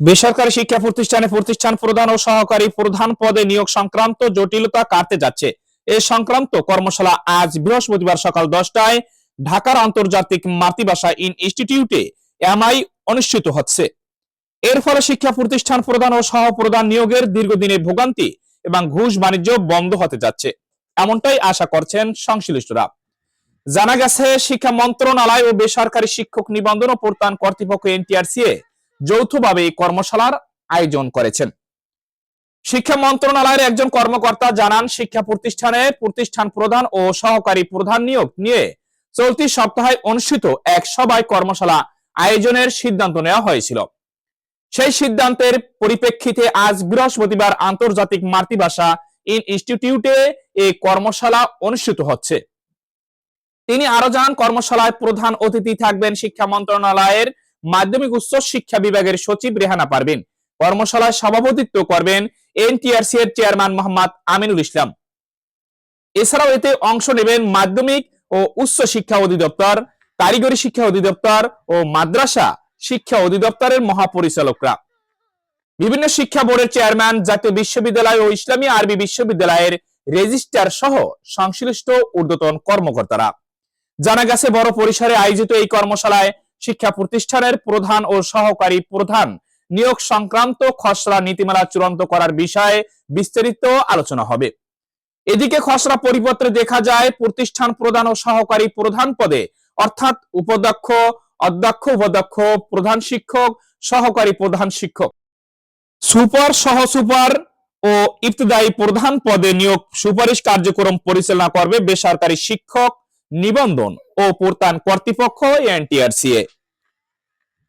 বেসরকারি শিক্ষা প্রতিষ্ঠানে প্রতিষ্ঠান প্রধান ও সহকারী প্রধান পদে নিয়োগ সংক্রান্ত জটিলতা কাটতে যাচ্ছে। এ সংক্রান্ত কর্মশালা আজ বৃহস্পতিবার সকাল দশটায় ঢাকার আন্তর্জাতিক মাতৃভাষা ইন ইনস্টিটিউটে এমআই অনুষ্ঠিত হচ্ছে। এর ফলে শিক্ষা প্রতিষ্ঠান প্রধান ও সহপ্রধান নিয়োগের দীর্ঘদিনের ভোগান্তি এবং ঘুষ বাণিজ্য বন্ধ হতে যাচ্ছে। এমনটাই আশা করছেন সংশ্লিষ্টরা। জানা গেছে, শিক্ষা মন্ত্রণালয় ও বেসরকারি শিক্ষক নিবন্ধন ও প্রত্যান কর্তৃপক্ষ এনটিআরসিএ যৌথভাবে এই কর্মশালার আয়োজন করেছেন। শিক্ষা মন্ত্রণালয়ের একজন কর্মকর্তা জানান, শিক্ষা প্রতিষ্ঠানে প্রতিষ্ঠান প্রধান ও সহকারী প্রধান নিয়োগ নিয়ে চলতি সপ্তাহে অনুষ্ঠিত এক সভায় কর্মশালা আয়োজনের সিদ্ধান্ত নেওয়া হয়েছিল। সেই সিদ্ধান্তের পরিপ্রেক্ষিতে আজ বৃহস্পতিবার আন্তর্জাতিক মাতৃভাষা ইন ইনস্টিটিউটে এই কর্মশালা অনুষ্ঠিত হচ্ছে। তিনি আরও জানান, কর্মশালায় প্রধান অতিথি থাকবেন শিক্ষা মন্ত্রণালয়ের মাধ্যমিক উচ্চ শিক্ষা বিভাগের সচিব রেহানা পারভিন। কর্মশালায় সভাপতিত্ব করবেন এনটিআরসি এর চেয়ারম্যান মোহাম্মদ আমিনুল ইসলাম। এছাড়াও এতে অংশ নেবেন মাধ্যমিক ও উচ্চ শিক্ষা অধিদপ্তর, কারিগরি শিক্ষা অধিদপ্তর ও মাদ্রাসা শিক্ষা অধিদপ্তরের মহাপরিচালকরা। বিভিন্ন শিক্ষা বোর্ডের চেয়ারম্যান, জাতীয় বিশ্ববিদ্যালয় ও ইসলামী আরবি বিশ্ববিদ্যালয়ের রেজিস্ট্রার সহ সংশ্লিষ্ট ঊর্ধ্বতন কর্মকর্তারা। জানা গেছে, বড় পরিসরে আয়োজিত এই কর্মশালায় শিক্ষা প্রতিষ্ঠানের প্রধান ও সহকারী প্রধান। নিয়োগ সংক্রান্ত খসড়া নীতিমালা চূড়ান্ত করার বিষয়ে বিস্তারিত আলোচনা হবে। এদিকে খসড়া পরিপত্রে দেখা যায়, প্রতিষ্ঠান প্রধান ও সহকারী প্রধান পদে অর্থাৎ উপাধ্যক্ষ, অধ্যক্ষ, উপাধ্যক্ষ, প্রধান শিক্ষক, সহকারী প্রধান শিক্ষক। সুপার, সহ সুপার ও ইবতদায়ী প্রধান পদে নিয়োগ সুপারিশ কার্যক্রম পরিচালনা করবে বেসরকারি শিক্ষক নিবন্ধন ও প্রত্যান কর্তৃপক্ষ এনটিআরসিএ।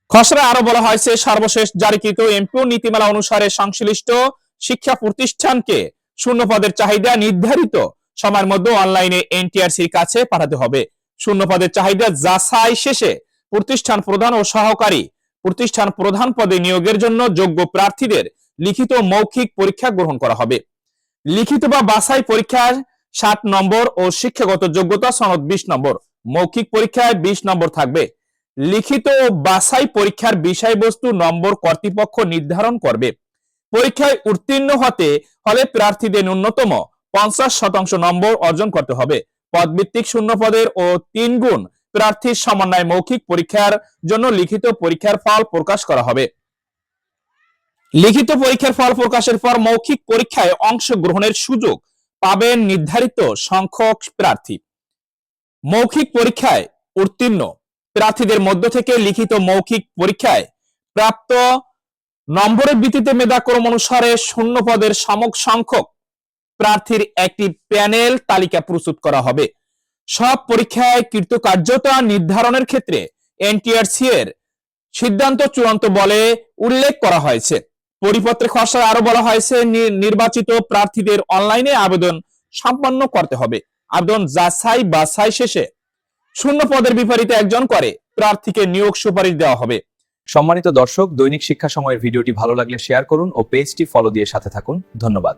খসড়া আরও বলা হয়েছে, সর্বশেষ জারিকৃত এমপিও নীতিমালা অনুসারে সংশ্লিষ্ট শিক্ষা প্রতিষ্ঠানকে শূন্য পদের চাহিদা নির্ধারিত সময়ের মধ্যে অনলাইনে এনটিআরসির কাছে পাঠাতে হবে। শূন্য পদের চাহিদা যাচাই শেষে প্রতিষ্ঠান প্রধান ও সহকারী প্রতিষ্ঠান প্রধান পদে নিয়োগের জন্য যোগ্য প্রার্থীদের লিখিত মৌখিক পরীক্ষা গ্রহণ করা হবে। লিখিত বা বাছাই পরীক্ষায় ষাট নম্বর ও শিক্ষাগত যোগ্যতা সনদ বিশ নম্বর। মৌখিক পরীক্ষায় বিশ নম্বর থাকবে। লিখিত ও বাছাই পরীক্ষার বিষয়বস্তু নম্বর কর্তৃপক্ষ নির্ধারণ করবে। পরীক্ষায় উত্তীর্ণ হতে হলে প্রার্থীদের ন্যূনতম পঞ্চাশ শতাংশ নম্বর অর্জন করতে হবে। পদভিত্তিক শূন্য পদের ও তিন গুণ প্রার্থীর সমন্বয় মৌখিক পরীক্ষার জন্য লিখিত পরীক্ষার ফল প্রকাশ করা হবে। লিখিত পরীক্ষার ফল প্রকাশের পর মৌখিক পরীক্ষায় অংশগ্রহণের সুযোগ পাবেন নির্ধারিত সংখ্যক প্রার্থী। মৌখিক পরীক্ষায় উত্তীর্ণ প্রার্থীদের মধ্য থেকে লিখিত মৌখিক পরীক্ষায় প্রাপ্ত নম্বরের ভিত্তিতে মেধাক্রম অনুসারে শূন্য পদের সমক সংখ্যক প্রার্থীর একটি প্যানেল তালিকা প্রস্তুত করা হবে। সব পরীক্ষায় কৃতকার্যতা নির্ধারণের ক্ষেত্রে এনটিআরসি এর সিদ্ধান্ত চূড়ান্ত বলে উল্লেখ করা হয়েছে। পরিপত্রে খসড়ায় আরও বলা হয়েছে নির্বাচিত প্রার্থীদের অনলাইনে আবেদন সম্পন্ন করতে হবে। আবেদন যাচাই বাছাই শেষে শূন্য পদের বিপরীতে একজন করে প্রার্থীকে নিয়োগ সুপারিশ দেওয়া হবে। সম্মানিত দর্শক, দৈনিক শিক্ষা সময়ের ভিডিওটি ভালো লাগলে শেয়ার করুন ও পেজটি ফলো দিয়ে সাথে থাকুন। ধন্যবাদ।